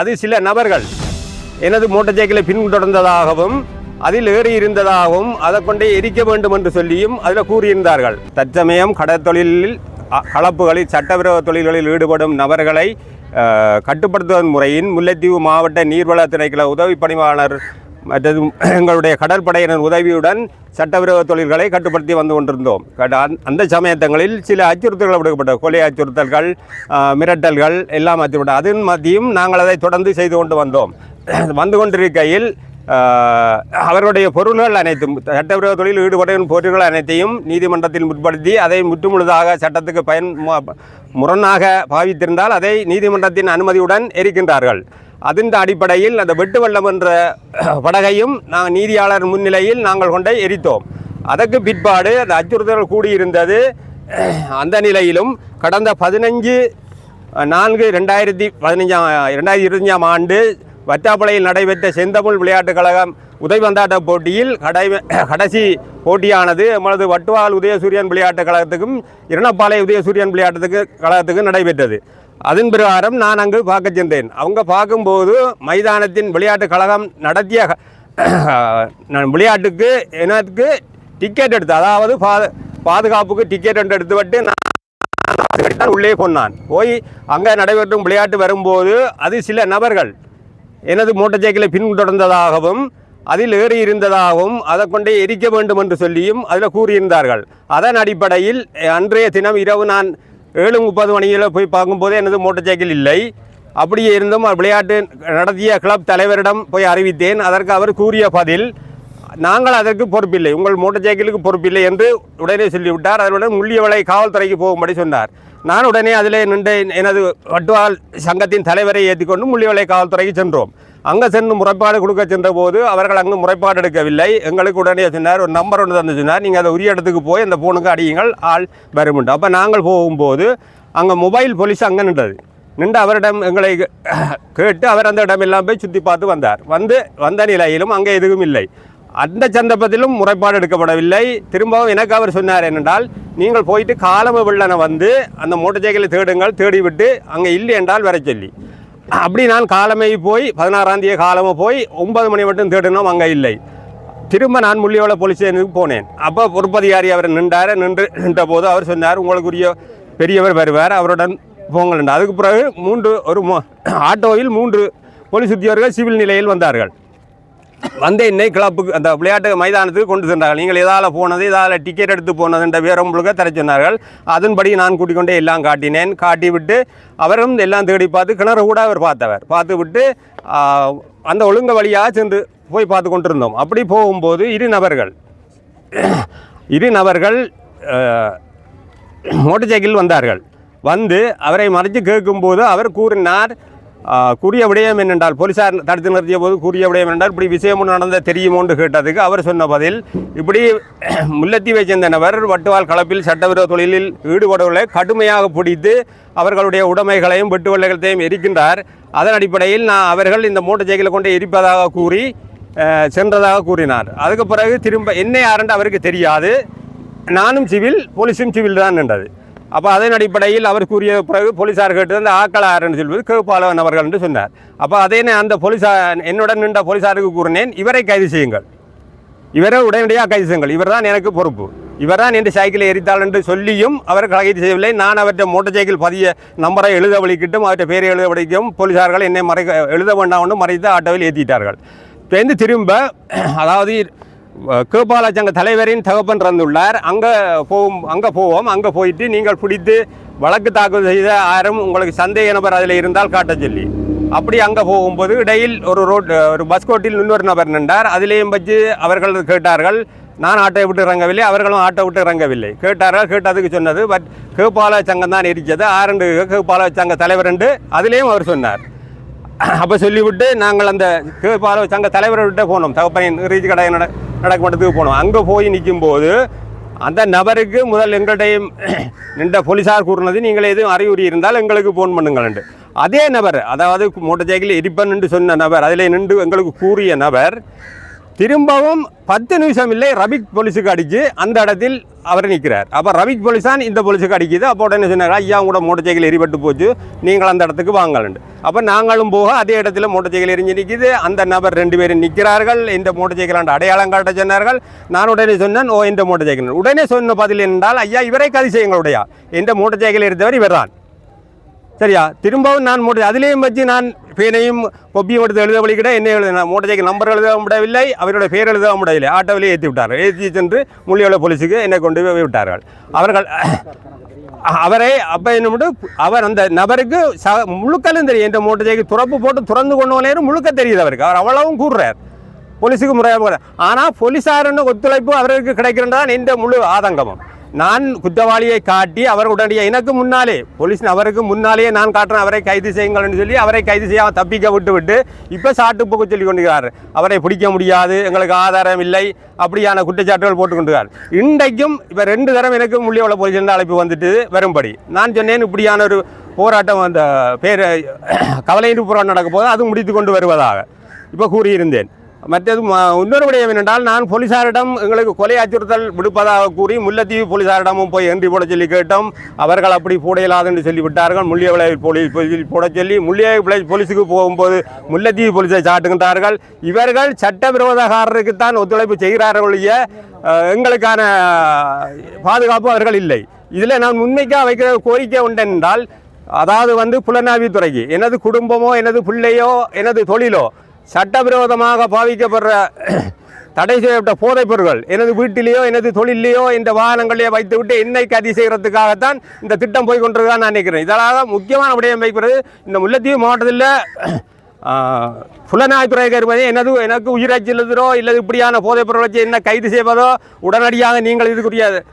அது சில நபர்கள் எனது மோட்டார் சைக்கிளை பின்தொடர்ந்ததாகவும் அதில் ஏறி இருந்ததாகவும் அதை கொண்டே எரிக்க வேண்டும் என்று சொல்லியும் அதில் கூறியிருந்தார்கள். தற்சமயம் கடற்தொழிலில் கலப்புகளில் சட்டவிரோத தொழில்களில் ஈடுபடும் நபர்களை கட்டுப்படுத்துவதன் முறையின் முல்லைத்தீவு மாவட்ட நீர்வள திணைக்கள உதவி பணிவாளர் மற்றது எங்களுடைய கடற்படையினர் உதவியுடன் சட்டவிரோத தொழில்களை கட்டுப்படுத்தி வந்து கொண்டிருந்தோம். கட- அந்த- அந்த சமயத்தங்களில் சில அச்சுறுத்தல்கள் விடுக்கப்பட்ட கொலை அச்சுறுத்தல்கள் மிரட்டல்கள் எல்லாம் அச்சுறுத்த அதன் மத்தியும் நாங்கள் அதை தொடர்ந்து செய்து கொண்டு வந்தோம். வந்து கொண்டிருக்கையில் அவருடைய அவர்களுடைய பொருள்கள் அனைத்தும் சட்டவிரோத தொழில் ஈடுபடும் பொருள்கள் அனைத்தையும் நீதிமன்றத்தில் முற்படுத்தி அதை முற்றுமுழுதாக சட்டத்துக்கு பயன் முரணாக பாவித்திருந்தால் அதை நீதிமன்றத்தின் அனுமதியுடன் எரிக்கின்றார்கள். அதன் அடிப்படையில் அந்த வெட்டு வெள்ளம் என்ற படகையும் நாங்கள் நீதியாளர் முன்னிலையில் நாங்கள் கொண்டே எரித்தோம். அதற்கு பிற்பாடு அந்த அச்சுறுத்தல் கூடியிருந்தது. அந்த நிலையிலும் கடந்த பதினஞ்சு நான்கு ரெண்டாயிரத்தி பதினஞ்சாம் ரெண்டாயிரத்தி இருபத்தஞ்சாம் ஆண்டு வற்றாப்பளையில் நடைபெற்ற செந்தமிழ் விளையாட்டுக் கழகம் உதைபந்தாட்ட போட்டியில் கடை கடைசி போட்டியானது எமது வட்டுவால் உதயசூரியன் விளையாட்டுக் கழகத்துக்கும் இரணப்பாளைய உதயசூரியன் விளையாட்டுக்கு கழகத்துக்கும் நடைபெற்றது. அதன் பிரகாரம் நான் அங்கு பார்க்க சென்றேன். அவங்க பார்க்கும்போது மைதானத்தின் விளையாட்டுக் கழகம் நடத்திய நான் விளையாட்டுக்கு எனக்கு டிக்கெட் எடுத்து அதாவது பா- பாதுகாப்புக்கு டிக்கெட் ஒன்று எடுத்துவிட்டு நான் தான் உள்ளே போனான். போய் அங்கே நடைபெற்றும் விளையாட்டு வரும்போது அது சில நபர்கள் எனது மோட்டார் சைக்கிளை பின்தொடர்ந்ததாகவும் அதில் ஏறி இருந்ததாகவும் அதை கொண்டே எரிக்க வேண்டும் என்று சொல்லியும் அதில் கூறியிருந்தார்கள். அதன் அடிப்படையில் அன்றைய தினம் இரவு நான் ஏழு முப்பது மணியில் போய் பார்க்கும்போது எனது மோட்டார் சைக்கிள் இல்லை. அப்படியே இருந்தும் விளையாட்டு நடத்திய கிளப் தலைவரிடம் போய் அறிவித்தேன். அதற்கு அவர் கூறிய பதில் நாங்கள் அதற்கு பொறுப்பில்லை. உங்கள் மோட்டார் சைக்கிளுக்கு பொறுப்பில்லை என்று உடனே சொல்லிவிட்டார். அதனுடன் முள்ளியவளை காவல்துறைக்கு போகும்படி சொன்னார். நான் உடனே அதில் நின்று எனது வட்டுவால் சங்கத்தின் தலைவரை ஏற்றிக்கொண்டு முள்ளியவளை காவல்துறைக்கு சென்றோம். அங்கே சென்று முறைப்பாடு கொடுக்க சென்ற போது அவர்கள் அங்கு முறைப்பாடு எடுக்கவில்லை. எங்களுக்கு உடனே சொன்னார் ஒரு நம்பர் ஒன்று தந்து சொன்னார் நீங்கள் அதை உரிய இடத்துக்கு போய் அந்த ஃபோனுக்கு அடியுங்கள் ஆள் வருமுண்டு. அப்போ நாங்கள் போகும்போது அங்கே மொபைல் போலீஸ் அங்கே நின்றது. நின்று அவரிடம் எங்களை கேட்டு அவர் அந்த இடமெல்லாம் போய் சுற்றி பார்த்து வந்தார். வந்து வந்த நிலையிலும் அங்கே எதுவும் இல்லை. அந்த சந்தர்ப்பத்திலும் முறைப்பாடு எடுக்கப்படவில்லை. திரும்பவும் எனக்கு அவர் சொன்னார் என்னென்றால் நீங்கள் போயிட்டு காலம வெள்ளனை வந்து அந்த மோட்டர் சைக்கிளை தேடுங்கள் தேடிவிட்டு அங்கே இல்லை என்றால் வர சொல்லி. அப்படி நான் காலமே போய் பதினாறாம் தேதி போய் ஒன்பது மணி மட்டும் தேடினோம் அங்கே இல்லை. திரும்ப நான் முள்ளியோட போலீஸ் ஸ்டேஷனுக்கு போனேன். அப்போ பொறுப்பதிகாரி அவர் நின்றார் நின்று நின்ற போது அவர் சொன்னார் உங்களுக்குரிய பெரியவர் வருவார் அவருடன் போங்கள் அதுக்கு பிறகு மூன்று ஒரு மோ- ஆட்டோவில் மூன்று போலீஸ் உத்தியோகர்கள் சிவில் நிலையில் வந்தார்கள். வந்து என்னை கிளப்புக்கு அந்த விளையாட்டு மைதானத்துக்கு கொண்டு சென்றார்கள். நீங்கள் எதால் போனது எதால் டிக்கெட் எடுத்து போனதுன்ற விவரம் முழுக்க தர சொன்னார்கள். அதன்படி நான் கூட்டிக்கொண்டே எல்லாம் காட்டினேன். காட்டி விட்டு அவரும் எல்லாம் தேடி பார்த்து கிணறு கூட அவர் பார்த்தவர். பார்த்து விட்டு அந்த ஒழுங்க வழியாக சென்று போய் பார்த்து கொண்டிருந்தோம். அப்படி போகும்போது இரு நபர்கள் இரு நபர்கள் மோட்டர் சைக்கிள் வந்தார்கள். வந்து அவரை மறைத்து கேட்கும்போது அவர் கூறினார் கூறிய விடயம் என்னென்றால் போலீசார் தடுத்து நிறுத்திய போது கூறிய விடயம் என்னென்றால் இப்படி விஷயம் நடந்த தெரியுமோன்று கேட்டதுக்கு அவர் சொன்ன பதில் இப்படி முல்லத்தீவை சேர்ந்த நபர் வட்டுவால் களப்பில் சட்டவிரோத தொழிலில் ஈடுபடுவதை கடுமையாக பிடித்து அவர்களுடைய உடைமைகளையும் வெட்டுவள்ளைகளையும் எரிக்கின்றார். அதன் அடிப்படையில் நான் அவர்கள் இந்த மோட்டார் சைக்கிளை கொண்டு எரிப்பதாக கூறி சென்றதாக கூறினார். அதுக்கு பிறகு திரும்ப என்ன யாருன்னு அவருக்கு தெரியாது. நானும் சிவில் போலீஸும் சிவில் தான் நின்றது அப்போ அதன் அடிப்படையில் அவர் கூறிய பிறகு போலீஸார் கேட்டு அந்த ஆக்கள் சொல்வது கேப்பாளவன் அவர்கள் என்று சொன்னார். அப்போ அதே நான் அந்த போலீஸார் என்னுடன் நின்ற போலீஸாருக்கு கூறினேன் இவரை கைது செய்யுங்கள். இவரை உடனடியாக கைது செய்யுங்கள். இவர் தான் எனக்கு பொறுப்பு. இவர் தான் என்று சைக்கிளை எரித்தாள் என்று சொல்லியும் அவர் கைது செய்யவில்லை. நான் அவற்றை மோட்டார் சைக்கிள் பதிய நம்பரை எழுத வலிக்கிட்டும் அவற்றை பேரை எழுத வலிக்கும் போலீஸார்கள் என்னை மறைக்க எழுத வேண்டாம்னு மறைத்து ஆட்டோவில் ஏற்றிட்டார்கள் பேருந்து திரும்ப அதாவது கேபால சங்க தலைவரின் தகப்பன் இறந்துள்ளார் அங்கே போகும் அங்கே போவோம். அங்கே போயிட்டு நீங்கள் பிடித்து வழக்கு தாக்கல் செய்த யாரும் உங்களுக்கு சந்தேக நபர் அதில் இருந்தால் காட்ட சொல்லி. அப்படி அங்கே போகும்போது இடையில் ஒரு ரோட் ஒரு பஸ் கோட்டில் இன்னொரு நபர் நின்றார். அதிலேயும் வச்சு அவர்கள் கேட்டார்கள் நான் ஆட்டோ விட்டு இறங்கவில்லை. அவர்களும் ஆட்டோ விட்டு இறங்கவில்லை. கேட்டார்கள் கேட்டதுக்கு சொன்னது பட் கேப்பால சங்கம் தான் எரிச்சது ஆரண்டு கேப்பால சங்க தலைவர் என்று அதிலேயும் அவர் சொன்னார். அப்போ சொல்லிவிட்டு நாங்கள் அந்த கேப்பால சங்க தலைவர்கிட்ட போனோம். தகப்பையன் ரீச் கடை நட போனோம். அங்கே போய் நிற்கும்போது அந்த நபருக்கு முதல் எங்கள்கிட்டையும் நின்ற போலீஸார் கூறினது நீங்கள் எதுவும் அறிகுறி இருந்தால் எங்களுக்கு ஃபோன் பண்ணுங்கள் அதே நபர் அதாவது மோட்டர் சைக்கிள் எரிப்பன் என்று சொன்ன நபர் அதிலே நின்று எங்களுக்கு கூறிய நபர் திரும்பவும் பத்து நிமிஷம் இல்லை ரபிக் போலீஸுக்கு அடிச்சு அந்த இடத்தில் அவர் நிற்கிறார் அப்போ ரபிக் போலீஸான் இந்த போலீஸுக்கு அடிக்குது. அப்போ உடனே சொன்னார் ஐயா கூட மோட்டர் சைக்கிள் எரிபட்டு போச்சு. நீங்கள் அந்த இடத்துக்கு வாங்கலண்டு அப்போ நாங்களும் போக அதே இடத்துல மோட்டர் சைக்கிள் எரிஞ்சு நிற்கிது அந்த நபர் ரெண்டு பேரும் நிற்கிறார்கள் இந்த மோட்டர் சைக்கிள் அடையாளம் காட்ட சொன்னார்கள். நான் உடனே சொன்னேன் ஓ இந்த மோட்டர் சைக்கிள். உடனே சொன்ன பதில் என்றால் ஐயா இவரை கதி செய்யுங்களுடையா இந்த மோட்டர் சைக்கிள் எடுத்தவர் இவர்தான். சரியா? திரும்பவும் நான் மூட்டை அதிலேயும் வச்சு நான் பேனையும் பொப்பியும் எடுத்து எழுத வழிகிட என்ன எழுத மூட்டைக்கு நம்பர் எழுத முடியவில்லை அவரோட பேர் எழுத முடியவில்லை ஆட்டோவிலே ஏற்றி விட்டார்கள். ஏற்றி சென்று முள்ளியோட போலீஸுக்கு என்னை கொண்டு போய் விட்டார்கள். அவர்கள் அவரை அப்போ என்ன அவர் அந்த நபருக்கு ச முழுக்கலும் தெரியும். இந்த மூட்டைக்கு துறப்பு போட்டு துறந்து கொண்டு போனேரும் முழுக்க தெரியுது அவருக்கு. அவர் அவ்வளவும் கூறுறார். போலீஸுக்கு முறையாக ஆனால் போலீஸாருன்னு ஒத்துழைப்பு அவருக்கு கிடைக்கிறதான் இந்த முழு ஆதங்கமும். நான் குற்றவாளியை காட்டி அவர் உடனடியாக எனக்கு முன்னாலே போலீஸ் அவருக்கு முன்னாலேயே நான் காட்டுறேன் அவரை கைது செய்யுங்கள்னு சொல்லி அவரை கைது செய்யாமல் தப்பிக்க விட்டு விட்டு இப்போ சாட்டு போக்கு சொல்லி கொண்டுகிறார் அவரை பிடிக்க முடியாது எங்களுக்கு ஆதாரம் இல்லை அப்படியான குற்றச்சாட்டுகள் போட்டுக்கொண்டுகிறார் இன்றைக்கும் இப்போ ரெண்டு தரம் எனக்கு முள்ளியவள போலீஸ் அழைப்பு வந்துட்டு வரும்படி. நான் சொன்னேன் இப்படியான ஒரு போராட்டம் அந்த பேர் கவலையின் போராட்டம் நடக்க போது அது முடித்து கொண்டு வருவதாக. இப்போ கூறியிருந்தேன். மற்றது இன்னொரு விடயம் என்னென்றால் நான் போலீசாரிடம் எங்களுக்கு கொலை அச்சுறுத்தல் விடுப்பதாக கூறி முல்லைத்தீவு போலீசாரிடமும் போய் என்றி போட சொல்லி கேட்டோம். அவர்கள் அப்படி போட இயலாது என்று சொல்லிவிட்டார்கள் முள்ளியவிளை போலீஸ் போட சொல்லி முள்ளியவிளை போலீஸுக்கு போகும்போது முல்லைத்தீவு போலீஸை சாட்டுகின்றார்கள். இவர்கள் சட்டவிரோதக்காரருக்கு தான் ஒத்துழைப்பு செய்கிறார்கள் எங்களுக்கான பாதுகாப்பு அவர்கள் இல்லை. இதில் நான் உண்மைக்காக வைக்கிற கோரிக்கை உண்டென்றால் அதாவது வந்து புலனாய்வுத்துறைக்கு எனது குடும்பமோ எனது பிள்ளையோ எனது தொழிலோ சட்டவிரோதமாக பாவிக்கப்படுற தடை செய்யப்பட்ட போதைப் பொருட்கள் எனது வீட்டிலேயோ எனது தொழிலையோ இந்த வாகனங்களையோ வைத்துவிட்டு என்னை கைது செய்கிறதுக்காகத்தான் இந்த திட்டம் போய் நான் நினைக்கிறேன். இதனால் முக்கியமான விடயம் வைக்கிறது இந்த முல்லைத்தீவு மாவட்டத்தில் புலனாய்வுத்துறைக்கு இருப்பதே எனது எனக்கு உயிராட்சி உயிரச்சிலுதோ இல்லது இப்படியான போதைப் பொருள் வச்சு என்ன கைது செய்வதோ உடனடியாக நீங்கள் இதுக்குரிய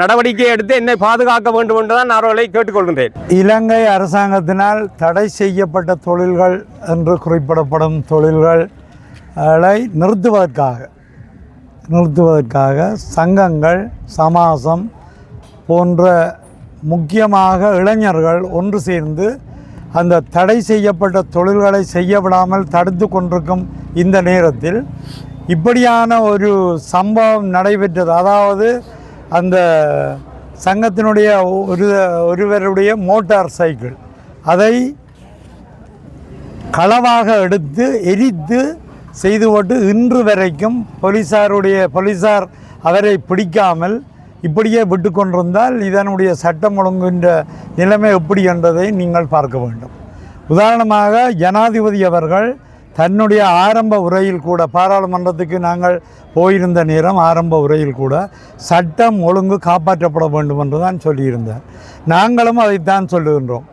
நடவடிக்கை எடுத்து என்னை பாதுகாக்க வேண்டும் என்றுதான் நான் அவர்களை கேட்டுக்கொள்கின்றேன். இலங்கை அரசாங்கத்தினால் தடை செய்யப்பட்ட தொழில்கள் என்று குறிப்பிடப்படும் தொழில்களை நிறுத்துவதற்காக நிறுத்துவதற்காக சங்கங்கள் சமாசம் போன்ற முக்கியமாக இளைஞர்கள் ஒன்று சேர்ந்து அந்த தடை செய்யப்பட்ட தொழில்களை செய்ய விடாமல் தடுத்து கொண்டிருக்கும் இந்த நேரத்தில் இப்படியான ஒரு சம்பவம் நடைபெற்றது. அதாவது அந்த சங்கத்தினுடைய ஒரு ஒருவருடைய மோட்டார் சைக்கிள். அதை களவாக எடுத்து எரித்து செய்து கொண்டு இன்று வரைக்கும் போலீஸாருடைய போலீஸார் அவரை பிடிக்காமல் இப்படியே விட்டு கொண்டிருந்தால் இதனுடைய சட்டம் ஒழுங்குகின்ற நிலைமை எப்படி என்றதை நீங்கள் பார்க்க வேண்டும். உதாரணமாக ஜனாதிபதி அவர்கள் தன்னுடைய ஆரம்ப உரையில் கூட பாராளுமன்றத்துக்கு நாங்கள் போயிருந்த நேரம் ஆரம்ப உரையில் கூட சட்டம் ஒழுங்கு காப்பாற்றப்பட வேண்டும் என்று தான் சொல்லியிருந்தார் நாங்களும் அதைத்தான் சொல்லுகின்றோம்.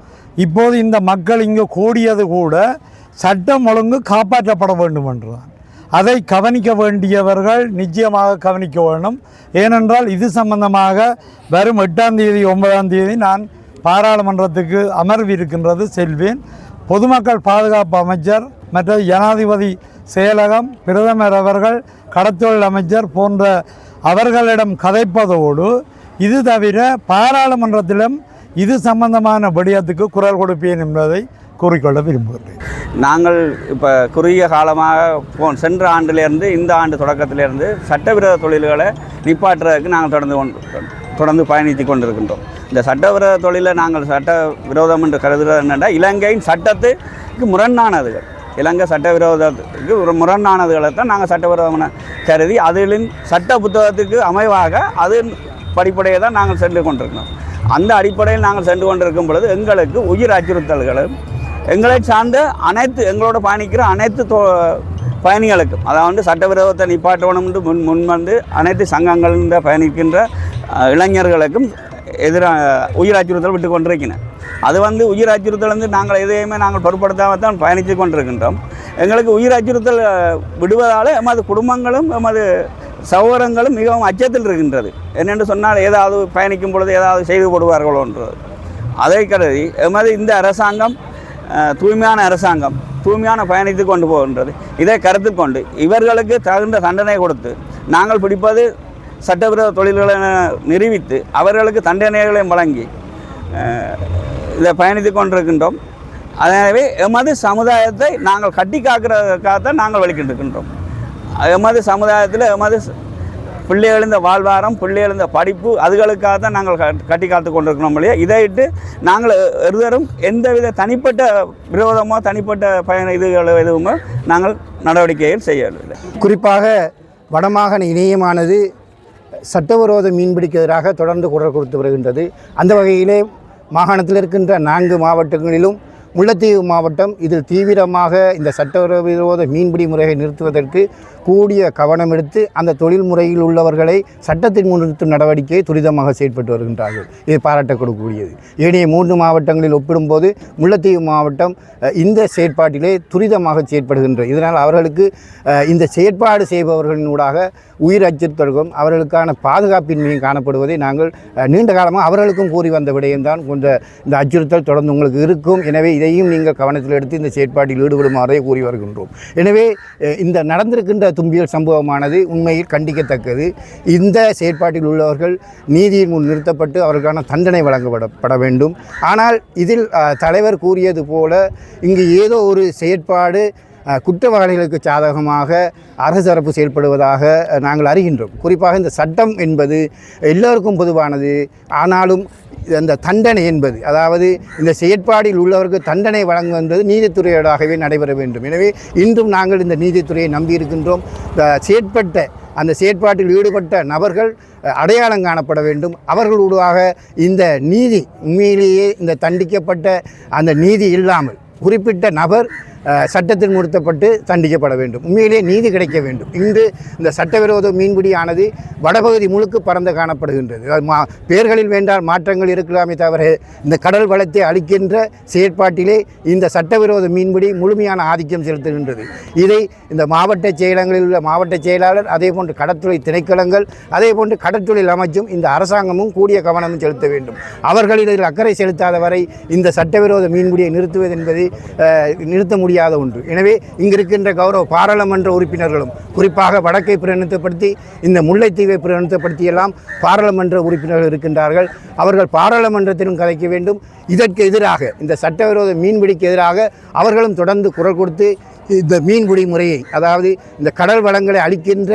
இப்போது இந்த மக்கள் இங்கு கூடியது கூட சட்டம் ஒழுங்கு காப்பாற்றப்பட வேண்டும் என்றுதான் அதை கவனிக்க வேண்டியவர்கள் நிச்சயமாக கவனிக்க வேண்டும். ஏனென்றால் இது சம்பந்தமாக வரும் எட்டாம் தேதி ஒன்பதாம் தேதி நான் பாராளுமன்றத்துக்கு அமர்வு இருக்கின்றது செல்வேன். பொதுமக்கள் பாதுகாப்பு அமைச்சர் மற்ற ஜனாதிபதி செயலகம் பிரதமர் அவர்கள் கடத்தொழில் அமைச்சர் போன்ற அவர்களிடம் கதைப்பதோடு இது தவிர பாராளுமன்றத்திலும் இது சம்பந்தமான விடயத்துக்கு குரல் கொடுப்பேன் என்பதை கூறிக்கொள்ள விரும்புகிறேன். நாங்கள் இப்போ குறுகிய காலமாக போ சென்ற ஆண்டிலிருந்து இந்த ஆண்டு தொடக்கத்திலிருந்து சட்டவிரோத தொழில்களை நிப்பாட்டுறதுக்கு நாங்கள் தொடர்ந்து கொண்டு தொடர்ந்து பயணித்து கொண்டிருக்கின்றோம். இந்த சட்டவிரோத தொழிலை நாங்கள் சட்ட விரோதம் என்று கருதுகிறது என்னென்னா இலங்கையின் சட்டத்துக்கு முரணானதுகள் இலங்கை சட்டவிரோதத்துக்கு ஒரு முரணானதுகளை தான் நாங்கள் சட்டவிரோதமான கருதி அதிலின் சட்ட புத்தகத்துக்கு அமைவாக அது படிப்படையை தான் நாங்கள் சென்று கொண்டிருக்கிறோம். அந்த அடிப்படையில் நாங்கள் சென்று கொண்டிருக்கும் பொழுது எங்களுக்கு உயிர் அச்சுறுத்தல்களும் எங்களை சார்ந்த அனைத்து எங்களோட பயணிக்கிற அனைத்து தோ பயணிகளுக்கும் அதாவது சட்டவிரோதத்தை நிப்பாட்டணும்னு என்று முன் முன் வந்து அனைத்து சங்கங்களில் பயணிக்கின்ற இளைஞர்களுக்கும் எதிராக உயிர் அச்சுறுத்தல் விட்டு கொண்டிருக்கிறேன் அது வந்து உயிர் அச்சுறுத்தல் வந்து நாங்கள் எதையுமே நாங்கள் பொருட்படுத்தாமல் தான் பயணித்து கொண்டிருக்கின்றோம். எங்களுக்கு உயிர் அச்சுறுத்தல் விடுவதால் எமது குடும்பங்களும் எமது சகோதரங்களும் மிகவும் அச்சத்தில் இருக்கின்றது. என்னென்று சொன்னால் ஏதாவது பயணிக்கும் பொழுது ஏதாவது செய்து போடுவார்களோன்றது அதை கருதி எமது இந்த அரசாங்கம் தூய்மையான அரசாங்கம் தூய்மையான பயணித்து கொண்டு போகின்றது. இதை கருத்தில் கொண்டு இவர்களுக்கு தகுந்த தண்டனை கொடுத்து நாங்கள் பிடிப்பது சட்டவிரோத தொழில்களை நிரூபித்து அவர்களுக்கு தண்டனைகளையும் வழங்கி அஹ், இதை பயணித்து கொண்டிருக்கின்றோம். எனவே எமது சமுதாயத்தை நாங்கள் கட்டி காக்கிறதுக்காகத்தான் நாங்கள் வலிக்கின்றிருக்கின்றோம். எமது சமுதாயத்தில் எமது பிள்ளை பிள்ளைகள் இந்த வாழ்வாரம் பிள்ளைகள் இந்த படிப்பு அதுகளுக்காக தான் நாங்கள் கட்டி காத்து கொண்டிருக்கிறோம் இல்லையா? இதை இட்டு நாங்கள் இருவரும் எந்தவித தனிப்பட்ட விரோதமோ தனிப்பட்ட பயண இதுகளோ எதுவுமோ நாங்கள் நடவடிக்கைகள் செய்யவில்லை. குறிப்பாக வடமாகாண இணையமானது சட்டவிரோத மீன்பிடிக்கு எதிராக தொடர்ந்து குரல் கொடுத்து வருகின்றது. அந்த வகையிலே மாகாணத்தில் இருக்கின்ற நான்கு மாவட்டங்களிலும் முல்லைத்தீவு மாவட்டம் இதில் தீவிரமாக இந்த சட்டவிரோத மீன்பிடி முறையை நிறுத்துவதற்கு கூடிய கவனம் எடுத்து அந்த தொழில் முறையில் உள்ளவர்களை சட்டத்தின் முன் நிறுத்தும் நடவடிக்கையை துரிதமாக செயற்பட்டு வருகின்றார்கள். இது பாராட்டக்கூடக்கூடியது ஏனைய மூன்று மாவட்டங்களில் ஒப்பிடும்போது முல்லைத்தீவு மாவட்டம் இந்த செயற்பாட்டிலே துரிதமாக செயற்படுகின்றது இதனால் அவர்களுக்கு இந்த செயற்பாடு செய்பவர்களின் ஊடாக உயிர் அச்சுறுத்தல்களும் அவர்களுக்கான பாதுகாப்பின்மையும் காணப்படுவதை நாங்கள் நீண்ட காலமாக அவர்களுக்கும் கூறி வந்த விடயம்தான் கொஞ்சம் இந்த அச்சுறுத்தல் தொடர்ந்து உங்களுக்கு இருக்கும். எனவே இதையும் நீங்கள் கவனத்தில் எடுத்து இந்த செயற்பாட்டில் ஈடுபடுமாறே கூறி வருகின்றோம். எனவே இந்த நடந்திருக்கின்ற தும்பியல் சம்பவமானது உண்மையில் கண்டிக்கத்தக்கது. இந்த செயற்பாட்டில் உள்ளவர்கள் நீதியின் முன் நிறுத்தப்பட்டு அவர்களுக்கான தண்டனை வழங்கப்படப்பட வேண்டும். ஆனால் இதில் தலைவர் கூறியது போல இங்கு ஏதோ ஒரு செயற்பாடு குற்றவாளிகளுக்கு சாதகமாக அரசரப்பு செயல்படுவதாக நாங்கள் அறிகின்றோம். குறிப்பாக இந்த சட்டம் என்பது எல்லோருக்கும் பொதுவானது. ஆனாலும் அந்த தண்டனை என்பது அதாவது இந்த செயற்பாடில் உள்ளவருக்கு தண்டனை வழங்குவது நீதித்துறையோடாகவே நடைபெற வேண்டும். எனவே இன்றும் நாங்கள் இந்த நீதித்துறையை நம்பியிருக்கின்றோம் செயற்பட்ட அந்த செயற்பாட்டில் ஈடுபட்ட நபர்கள் அடையாளம் காணப்பட வேண்டும். அவர்களூடாக இந்த நீதி உண்மையிலேயே இந்த தண்டிக்கப்பட்ட அந்த நீதி இல்லாமல் குறிப்பிட்ட நபர் சட்டத்தில் நிறுத்தப்பட்டு தண்டிக்கப்பட வேண்டும். உண்மையிலே நீதி கிடைக்க வேண்டும். இன்று இந்த சட்டவிரோத மீன்பிடியானது வடபகுதி முழுக்க பறந்து காணப்படுகின்றது. அது மா பெயர்களில் வேண்டால் மாற்றங்கள் இருக்கலாமே தவிர இந்த கடல் வளத்தை அளிக்கின்ற செயற்பாட்டிலே இந்த சட்டவிரோத மீன்பிடி முழுமையான ஆதிக்கம் செலுத்துகின்றது. இதை இந்த மாவட்ட செயலகங்களில் உள்ள மாவட்ட செயலாளர் அதே போன்று கடற்துறை திணைக்களங்கள் அதே போன்று கடற்தொழில் அமைச்சும் இந்த அரசாங்கமும் கூடிய கவனமும் செலுத்த வேண்டும். அவர்கள் இதில் அக்கறை செலுத்தாத வரை இந்த சட்டவிரோத மீன்பிடியை நிறுத்துவது என்பது நிறுத்த முடியாது. ஒன்று. எனவே இங்கிருக்கின்ற கௌரவ பாராளுமன்ற உறுப்பினர்களும் குறிப்பாக வடக்கை பிரதிநிதித்துவப்படுத்தி இந்த முல்லைத்தீவை பிரதிநிதித்துவப்படுத்தி பாராளுமன்ற உறுப்பினர்கள் இருக்கின்றார்கள். அவர்கள் பாராளுமன்றத்திலும் கலைக்க வேண்டும். இதற்கு எதிராக இந்த சட்டவிரோத மீன்பிடிக்கு எதிராக அவர்களும் தொடர்ந்து குரல் கொடுத்து இந்த மீன்பிடி முறையை அதாவது இந்த கடல் வளங்களை அளிக்கின்ற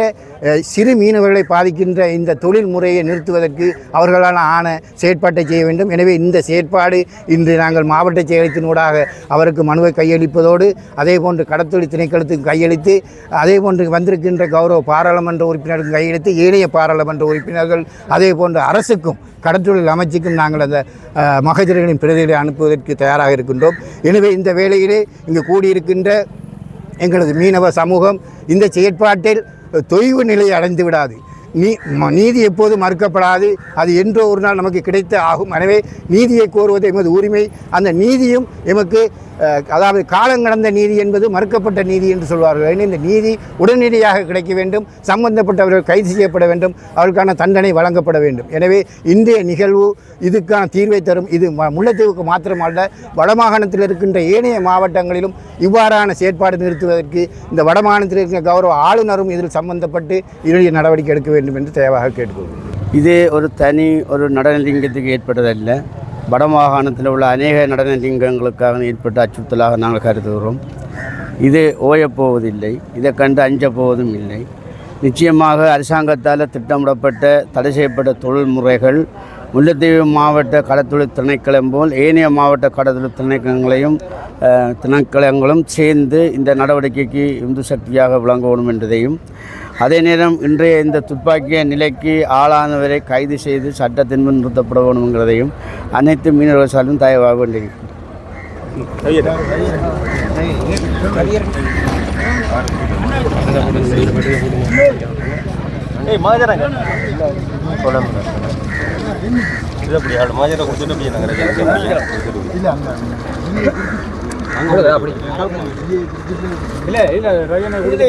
சிறு மீனவர்களை பாதிக்கின்ற இந்த தொழில் முறையை நிறுத்துவதற்கு அவர்களால் ஆன செயற்பாட்டை செய்ய வேண்டும். எனவே இந்த செயற்பாடு இன்று நாங்கள் மாவட்ட செயலகத்தினூடாக அவருக்கு மனுவை கையளிப்பதோடு அதே போன்று கடத்தொழில் திணைக்களத்துக்கு கையளித்து அதே போன்று வந்திருக்கின்ற கௌரவ பாராளுமன்ற உறுப்பினருக்கும் கையளித்து ஏனைய பாராளுமன்ற உறுப்பினர்கள் அதே போன்று அரசுக்கும் கடற்றொழில் அமைச்சுக்கும் நாங்கள் அந்த மகஜர்களின் பிரதிகளை அனுப்புவதற்கு தயாராக இருக்கின்றோம். எனவே இந்த வேளையிலே இங்கு கூடியிருக்கின்ற எங்களது மீனவ சமூகம் இந்த செயற்பாட்டில் தொய்வு நிலையை அடைந்து விடாது. நீ நீதி எப்போது மறுக்கப்படாது. அது என்றோ ஒரு நாள் நமக்கு கிடைத்த ஆகும். எனவே நீதியை கோருவது எமது உரிமை. அந்த நீதியும் எமக்கு அதாவது அதாவது காலங்கடந்த நீதி என்பது மறுக்கப்பட்ட நீதி என்று சொல்வார்கள். இந்த நீதி உடனடியாக கிடைக்க வேண்டும். சம்பந்தப்பட்டவர்கள் கைது செய்யப்பட வேண்டும். அவர்களுக்கான தண்டனை வழங்கப்பட வேண்டும். எனவே இன்றைய நிகழ்வு இதுக்கான தீர்வை தரும். இது ம- முல்லைத்தீவுக்கு மாத்திரமல்ல வடமாகாணத்தில் இருக்கின்ற ஏனைய மாவட்டங்களிலும் இவ்வாறான செயற்பாடு நிறுத்துவதற்கு இந்த வடமாகாணத்தில் இருக்கிற கௌரவ ஆளுநரும் இதில் சம்பந்தப்பட்டு இதனுடைய நடவடிக்கை எடுக்க வேண்டும். என்று தேவையாக கேட்டுக்கொள்கிறேன் இது ஒரு தனி ஒரு நடனலிங்கத்துக்கு ஏற்பட்டதல்ல. வடமாகாணத்தில் உள்ள அநேக நடனலிங்கங்களுக்காக ஏற்பட்ட அச்சுறுத்தலாக நாங்கள் கருதுகிறோம். இது ஓயப்போவதில்லை இதை கண்டு அஞ்சப்போவதும் இல்லை. நிச்சயமாக அரசாங்கத்தால் திட்டமிடப்பட்ட தடை செய்யப்பட்ட தொழில் முறைகள் முல்லைத்தீவு மாவட்ட கடத்தொழில் திணைக்களம் போல் ஏனைய மாவட்ட கடத்தொழில் திணைக்களங்களையும் திணைக்களங்களும் சேர்ந்து இந்த நடவடிக்கைக்கு இந்து சக்தியாக விளங்கணும் என்றதையும் அதே நேரம் இன்றைய இந்த துப்பாக்கிய நிலைக்கு ஆளானவரை கைது செய்து சட்டத்தின் முன் நிறுத்தப்பட வேணுங்கிறதையும் அனைத்து மீனவர்கள் சார்பிலும் தயவாக வேண்டியிருக்கிறேன் இல்லை இல்லை ரவியனை கொடுத்து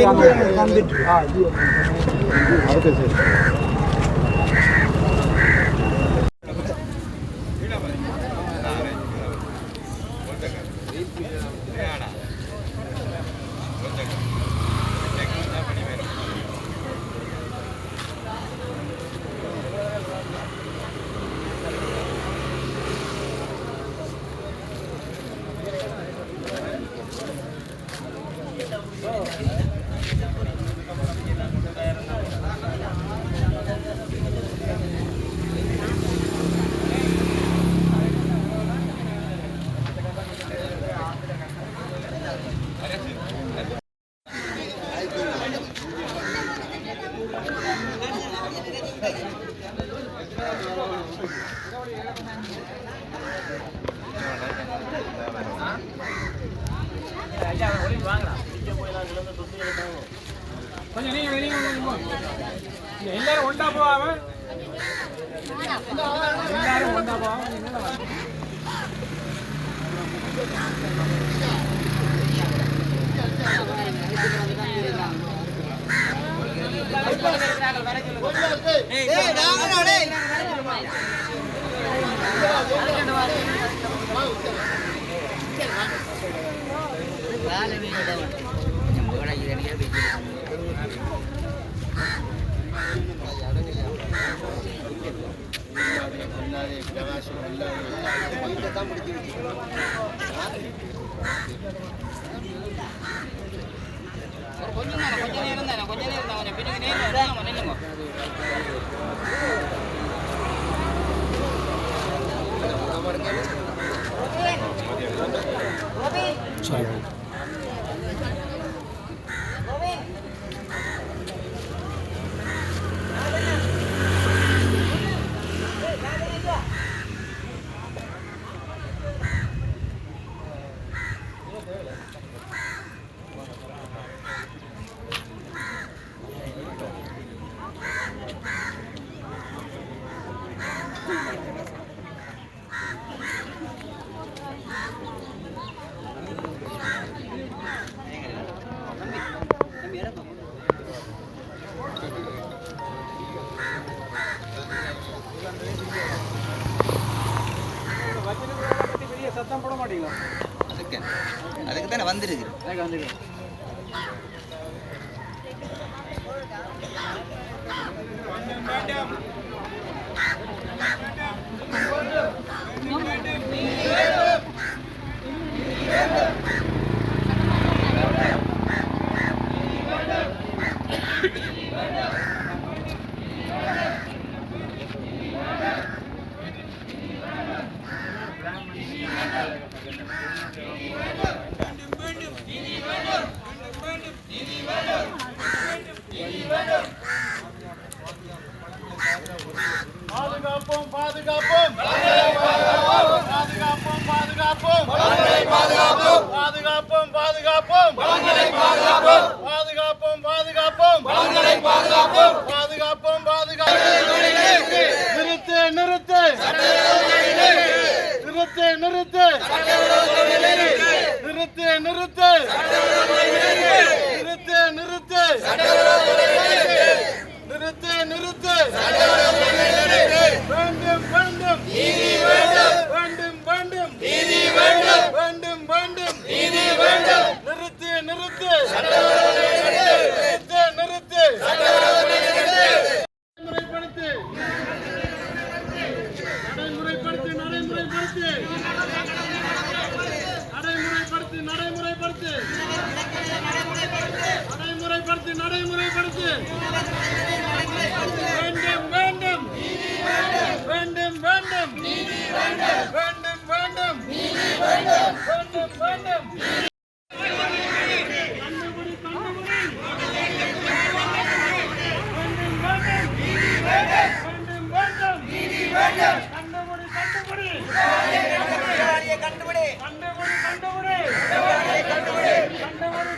கொஞ்சம் நேரம் கொஞ்சம் நேரம் தானே கொஞ்சம் நேரம் தான் பின்னாடி நேரில் excited. சத்தம் போட மாட்டீங்களா? அதுக்கு அதுக்கு தானே வந்திருக்கு. எனக்கு வந்து galpão, vado!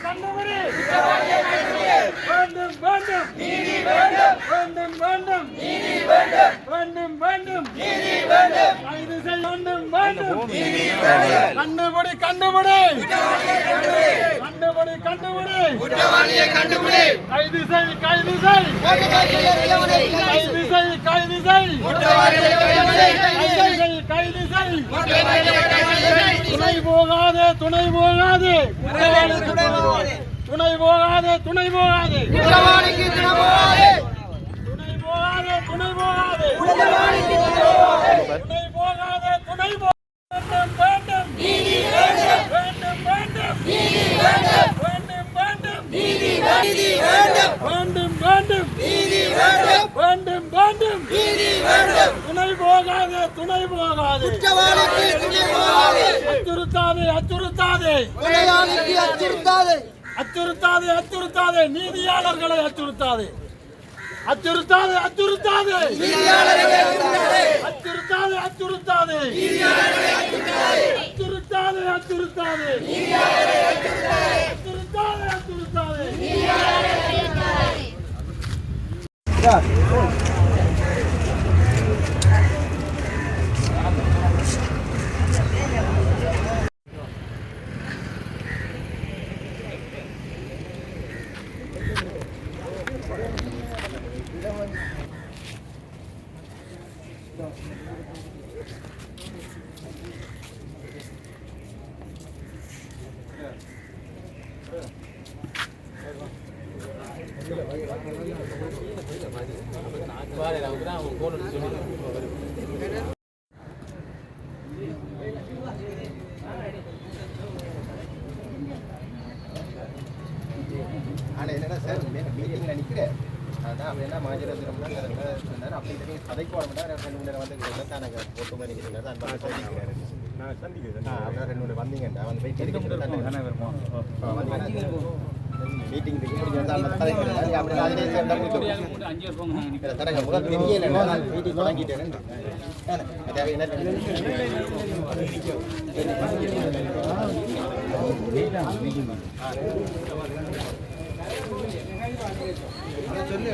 கண்டுபிடி கண்டுபிடி வேண்டும் வேண்டும். நீதி வேண்டும் வேண்டும். வேண்டும் நீதி வேண்டும். வேண்டும் வேண்டும் நீதி வேண்டும் கைது செய் வேண்டும் வேண்டும் நீதி வேண்டும். கண்டுபிடி கண்டுபிடி. கண்டுபிடி கண்டுபிடி. குற்றவாளியை கண்டுபிடி. கைது செய் கைது செய் கைது செய் கைது செய் கைது செய் கைது செய் துணை போகாதே துணை போகாதே. துணை போகாதே. துணை போகாதே துணை போகாதே. துணை போகாதே. துணை போகாதே வேண்டும். நீதி வேண்டும். துணை போகாதே துணை போகாதே. குற்றவாளிக்கு துணை போகாதே. அச்சுறுத்தாதே அச்சுறுத்தாதே. கொலையாளிக்கு அச்சுறுத்தாதே. அச்சுறுத்தாதே அச்சுறுத்தாதே. நீதியாளர்களை அச்சுறுத்தாதே. அச்சுறுத்தாதே அச்சுறுத்தாதே. நீதியாளர்களை அச்சுறுத்தாதே. அச்சுறுத்தாதே நீதியாளர்களை அச்சுறுத்தாதே. அச்சுறுத்தாதே அச்சுறுத்தாதே. நீதியாளர்களை அச்சுறுத்தாதே. அச்சுறுத்தாதே அச்சுறுத்தாதே. நீதியாளர்களை அச்சுறுத்தாதே. God. ஆனால் என்னன்னா சார் மீட்டிங்கில் நிற்கிறேன் அதான் அப்படி என்ன மாஜரத்திரம்னா சொன்னார் அப்படி தெரியும் கதைக்கு போட மாட்டேன் ரெண்டு மணி நேரம் வந்து தான் நாங்கள் போட்டு மாதிரி இருக்கிறார் அந்த சந்திக்கிறாரு நான் சந்திக்கிறேன் அப்படின்னா ரெண்டு மணி வந்தீங்கண்ணா வந்து போய் மீட்டிங் இருக்கு? முடிஞ்சு ಅಲ್ಲ